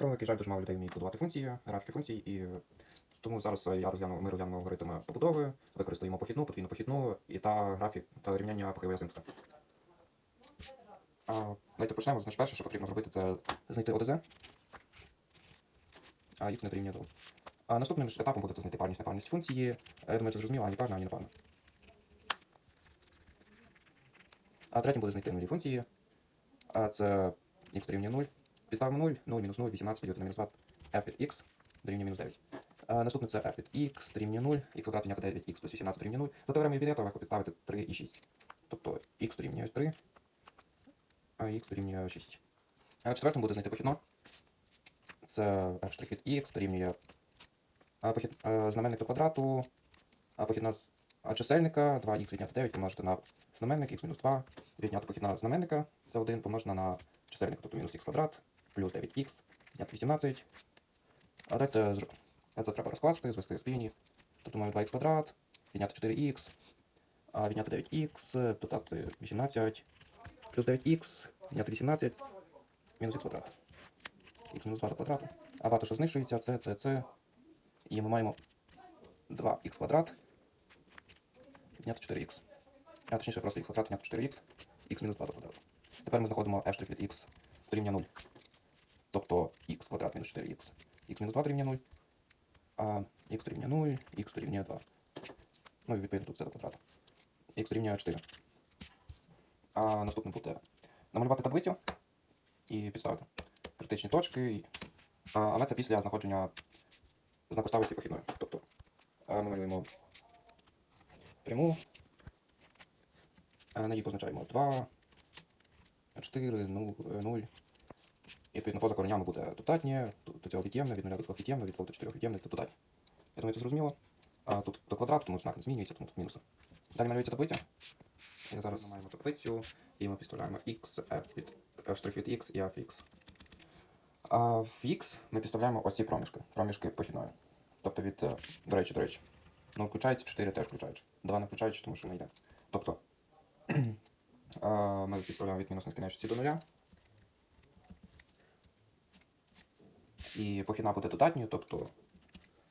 превеликий жаль, дуже мало людей вміють будувати функції, графіки функцій, і тому зараз я розгляну, ми розглянемо алгоритми побудови, використаємо похідну, подвійну похідну і та графік та рівняння похилої асимптота. А, давайте почнемо. Значить, перше, що потрібно зробити, це знайти ОДЗ. А їх не дорівнює 2. А наступним етапом буде це знайти парність непарність функції. Я думаю, це зрозуміло, ані парна, ані непарна. А третім буде знайти нулі функції. А це х дорівнює 0. Підставимо 0, 0 мінус 0, 18 поділити на мінус 2, f від x дорівнює мінус 9. А це f від x дорівнює 0, x квадрат відняти 9x плюс 18 дорівнює 0. За теоремою Вілета легко підставити 3 і 6. Тобто x дорівнює 3, а x дорівнює 6. А четвертим буде знайти похідно. Це f' від x дорівнює а, похід, знаменник до квадрату, а похідна чисельника 2х відняти 9 помножити на знаменник x мінус 2, відняти похідна знаменника це 1 помножена на чисельник, тобто мінус х квадрат, плюс 9х, відняти 18. А дайте це треба розкласти, звести спільні. Тобто маємо 2х квадрат, відняти 4х, а відняти 9х, додати 18, плюс 9х, відняти 18, мінус х квадрат. Х мінус 2 до квадрату. А багато що знищується, це, це, це. І ми маємо 2х квадрат, відняти 4х. А точніше просто х квадрат, відняти 4х, х мінус 2 до квадрату. Тепер ми знаходимо f' від x дорівнює 0. Тобто х квадрат мінус 4х. х мінус 2 дорівнює 0. А х дорівнює 0, х дорівнює 2. Ну і відповідно тут це до квадрату. х дорівнює 4. А наступне буде намалювати таблицю і підставити критичні точки. А, але це після знаходження знаку ставості похідної. Тобто ми малюємо пряму. А на ній позначаємо 2, 4, 0, 0. І відповідно поза коренями буде додатнє, до цього від'ємне, від 0 до 2 від'ємне, від 2 до 4 від'ємне, це додатнє. Я думаю, це зрозуміло. А тут до квадрату, тому знак не змінюється, тому тут мінуси. Далі малюється таблиця. І зараз маємо таблицю, і ми підставляємо x, f від f' від x і f x. А в x ми підставляємо ось ці проміжки, проміжки похідної. Тобто від, е, до речі, до речі. Ну, включається 4 теж включаючи. 2 не включаючи, тому що не йде. Тобто ми підставляємо від мінус нескінченності до нуля. І похідна буде додатньою, тобто,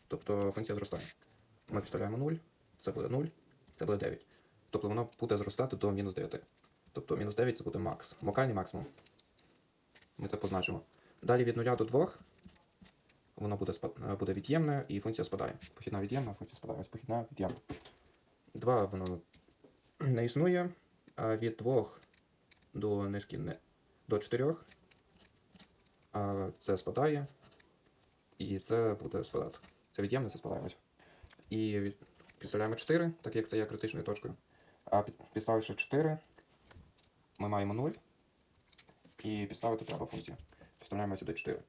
тобто функція зростає. Ми підставляємо 0, це буде 0, це буде 9. Тобто воно буде зростати до мінус 9. Тобто мінус 9 це буде макс. Локальний максимум. Ми це позначимо. Далі від 0 до 2 воно буде, е, буде від'ємне і функція спадає. Похідна від'ємна, функція спадає. Ось похідна від'ємна. 2 воно не існує, а від 2 до нескінне до 4 а це спадає. І це буде спадати. Це від'ємне, це спадає ось. І від... підставляємо 4, так як це є критичною точкою. А під... підставивши 4, ми маємо 0. І підставити треба функцію. Підставляємо сюди 4.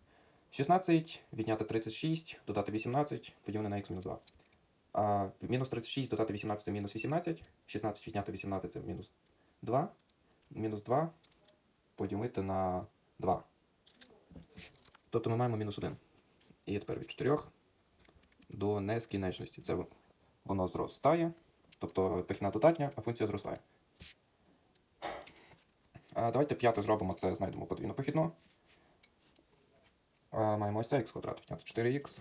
16, відняти 36, додати 18, поділене на х мінус 2. А мінус 36 додати 18 це мінус 18. 16 відняти 18 це мінус 2. Мінус 2 поділити на 2. Тобто ми маємо мінус 1. І тепер від 4 до нескінченності. Це воно зростає. Тобто похідна додатня, а функція зростає. А давайте п'яте зробимо це, знайдемо подвійну похідну. А, маємо ось це х квадрат відняти 4х.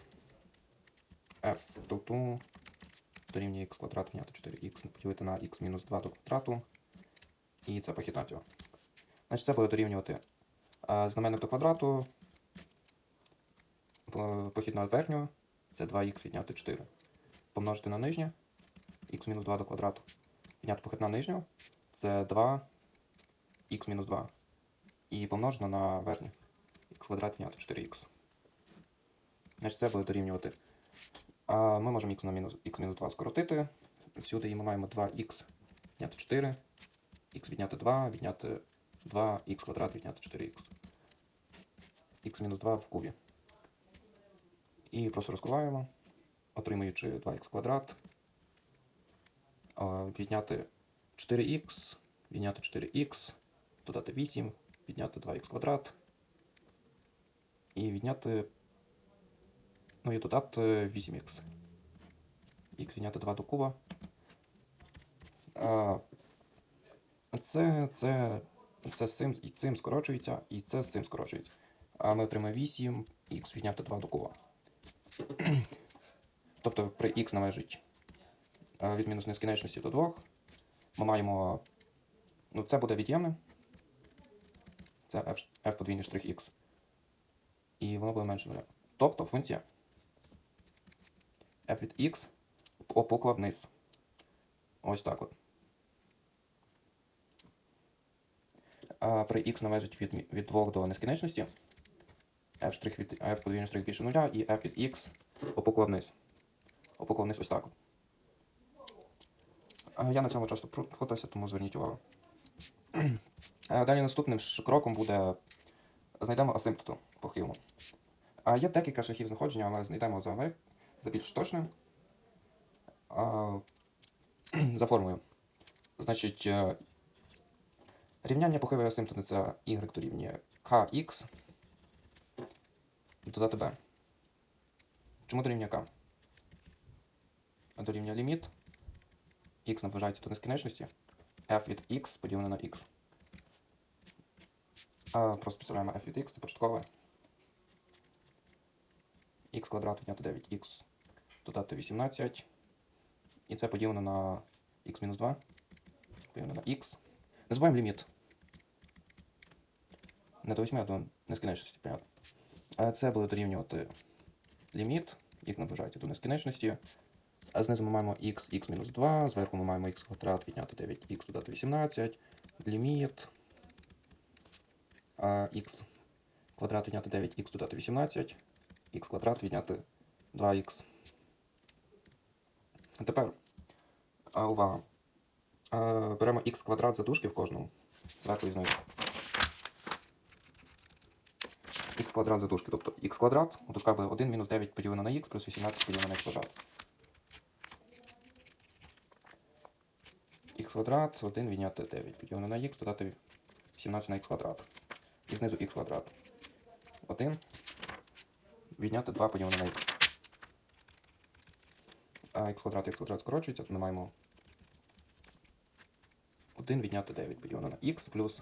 f тобто дорівнює х квадрат відняти 4х поділити на х мінус 2 до квадрату. І це похідна цього. Значить, це буде дорівнювати знаменник до квадрату. По- Похідна з верхнього. Це 2х відняти 4. Помножити на нижнє. х мінус 2 до квадрату. Відняти похідна нижнього. Це 2 х мінус 2. І помножено на верхнє. х квадрат відняти 4х. Значить, це буде дорівнювати. А ми можемо х на мінус мінус 2 скоротити. Всюди і ми маємо 2х відняти 4. х відняти 2, відняти 2х квадрат відняти 4х. х мінус 2 в кубі. І просто розкриваємо, отримуючи 2х квадрат. Відняти 4х, відняти 4х, додати 8, відняти 2х квадрат. І відняти. Ну і додати 8х. Х відняти 2 до куба. Це, це, це з цим і цим скорочується, і це з цим скорочується. А ми отримаємо 8 х відняти 2 до куба. тобто при х належить е, від мінус нескінченності до 2. Ми маємо. Ну, це буде від'ємне. Це f, f подвійний штрих x. І воно буде менше нуля. Тобто функція f від x опукла вниз. Ось так от. А при x належить від, від 2 до нескінченності. F, від, f подвійний штрих більше нуля і f від x опукла вниз. Опукла вниз ось так. Я на цьому часто фотося, тому зверніть увагу. Далі наступним кроком буде знайдемо асимптоту похилу. А є декілька шляхів знаходження, але знайдемо за, за більш точним. За формулою. Значить, е, рівняння похилої асимптоти це y дорівнює kx додати b. Чому дорівнює k? Дорівнює ліміт x наближається до нескінченності, f від x поділене на x. А, просто підставляємо f від x, це початкове. x квадрат відняти 9x додати 18. І це поділено на x мінус 2. Поділено на x. Не забуваємо ліміт. Не до 8, а до нескінченності, понятно. Це буде дорівнювати ліміт. x наближається до нескінченності. А знизу ми маємо x, x мінус 2, зверху ми маємо x квадрат відняти 9x додати 18, ліміт x квадрат відняти 9x додати 18, x квадрат відняти 2x. А Тепер увага. Беремо x квадрат за дужки в кожному. Зверху і знизу. X квадрат за дужки, тобто x квадрат, у дужках буде 1 мінус 9 поділено на x плюс 18 поділено на x квадрат. х квадрат, 1 відняти 9. Поділено на х, додати 17 на х квадрат. І знизу х квадрат. 1 відняти 2 поділено на х. А х квадрат, х квадрат скорочується, ми маємо 1 відняти 9 поділено на х плюс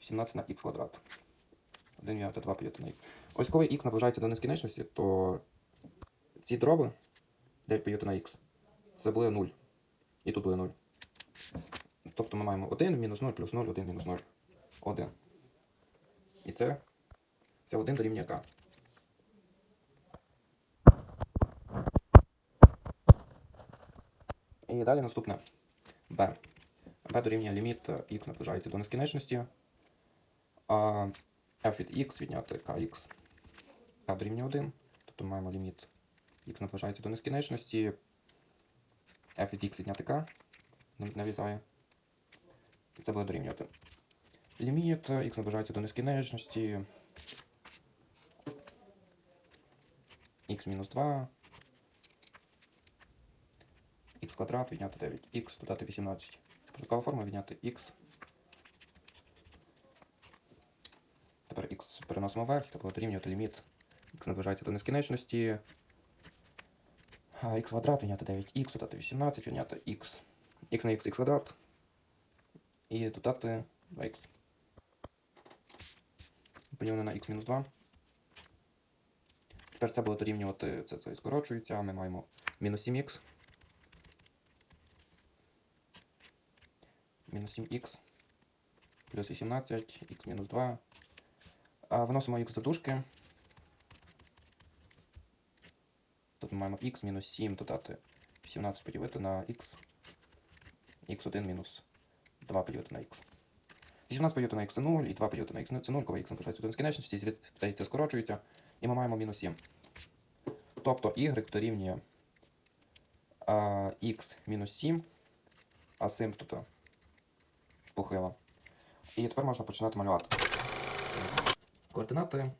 17 на х квадрат. 1 відняти 2 поділити на х. Ось коли х наближається до нескінченності, то ці дроби 9 поділити на х, це буде 0. І тут буде 0. Тобто ми маємо 1 мінус 0 плюс 0, 1 мінус 0, 1. І це, це 1 дорівнює k. І далі наступне b. b дорівнює ліміт x наближається до нескінченності. А f від x відняти kx. k дорівнює 1. Тобто маємо ліміт x наближається до нескінченності. f від x відняти k навісає. І це буде дорівнювати. Ліміт x наближається до нескінченності. x мінус 2. x квадрат відняти 9. x додати 18. Це початкова форма відняти x. Тепер x переносимо вверх, це буде дорівнювати ліміт x наближається до нескінченності. А x квадрат відняти 9x, додати 18, відняти x. x на x, x квадрат. І додати 2х. Поділено на x мінус 2. Тепер це буде дорівнювати, це, це скорочується, ми маємо мінус 7х. Мінус 7х. Плюс 18, х мінус 2. А виносимо х до дужки. Тут ми маємо х мінус 7 додати 17 поділити на х. х1 мінус 2 поділити на х. 18 поділити на х це 0 і 2 поділити на х це 0, коли х наближається до нескінченності, звідти це скорочується. І ми маємо мінус 7. Тобто y дорівнює х мінус 7 асимптота похила. І тепер можна починати малювати. Координати.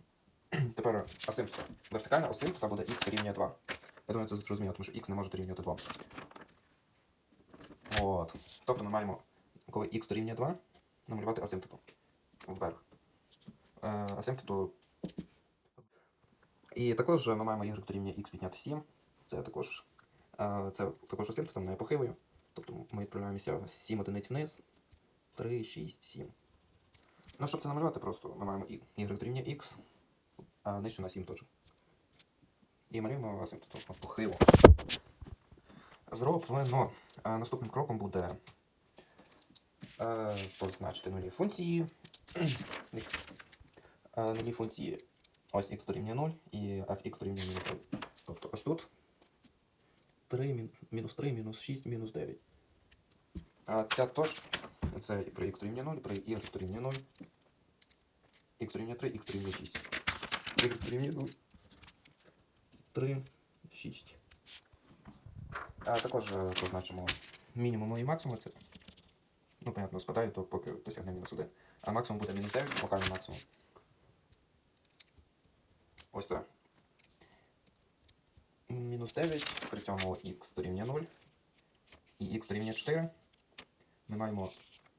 Тепер асимптота. Вертикальна асимптота буде х дорівнює 2. Я думаю, це зрозуміло, тому що х не може дорівнювати 2. От. Тобто ми маємо, коли х дорівнює 2, намалювати асимптоту. Вверх. Е, асимптоту. І також ми маємо y дорівнює х відняти 7. Це також, е, це також асимптотом не похилою. Тобто ми відправляємо місця 7 одиниць вниз. 3, 6, 7. Ну, щоб це намалювати, просто ми маємо y дорівнює x, а нижче на 7 точок. І малюємо асимптоту похило. Зроблено. А наступним кроком буде е, позначити нулі функції. Е, нулі функції ось x дорівнює 0 і fx дорівнює мінус 3. Тобто ось тут 3, мінус 3, мінус 6, мінус 9. А ця точка, це при x дорівнює 0, при y дорівнює 0, x дорівнює 3, x дорівнює 6. y дорівнює 0, 3, 6. А також е, позначимо мінімум і максимум. Це, ну, понятно, спадає, то поки досягне мінус 1. А максимум буде мінус 9, локальний максимум. Ось так. Мінус 9, при цьому х дорівнює 0 і х дорівнює 4. Ми маємо,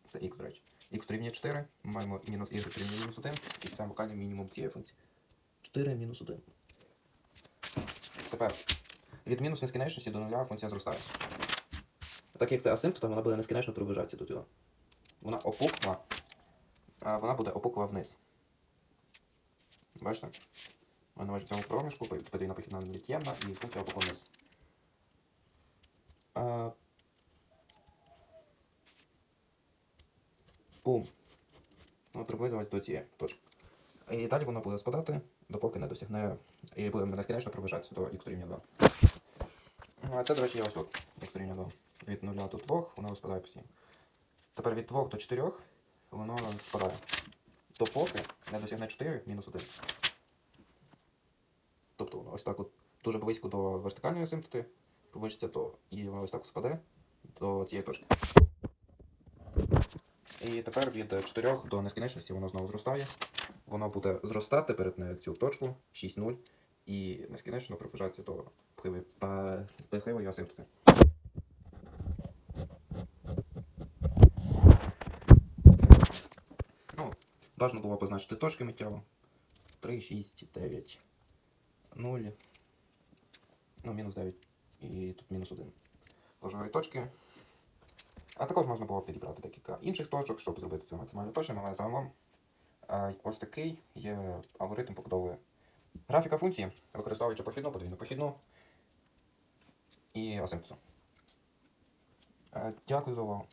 це х, до речі, х дорівнює 4, ми маємо мінус y дорівнює мінус 1, і це локальний мінімум цієї функції. 4 мінус 1. Тепер від мінус нескінченності до нуля функція зростає. Так як це асимптота, вона буде нескінченно приближатися до цього. Вона опукла, а вона буде опукла вниз. Бачите? Вона в цьому проміжку, подвійна похідна невід'ємна, і функція опукла вниз. Бум. Ну, приблизно до цієї точки. І далі воно буде спадати, допоки не досягне і буде нескінченно приближатися до х дорівнює 2. А це, до речі, є ось тут. Х дорівнює 2. Від 0 до 2 воно спадає постійно. Тепер від 2 до 4 воно спадає. Допоки не досягне 4 мінус 1. Тобто воно ось так от дуже близько до вертикальної асимптоти приближиться до. І воно ось так спаде до цієї точки. І тепер від 4 до нескінченності воно знову зростає. Воно буде зростати перетне цю точку 6,0 і нескінченно приближається до пхливої асимптоти. Ну, бажано було позначити точки миттєво. 3, 6, 9, 0, ну, мінус 9 і тут мінус 1. Ложові точки. А також можна було підібрати декілька інших точок, щоб зробити це максимально точним, але загалом ось такий є алгоритм побудови графіка функції, використовуючи похідну, подвійну похідну і асимптоту. Е, Дякую за увагу.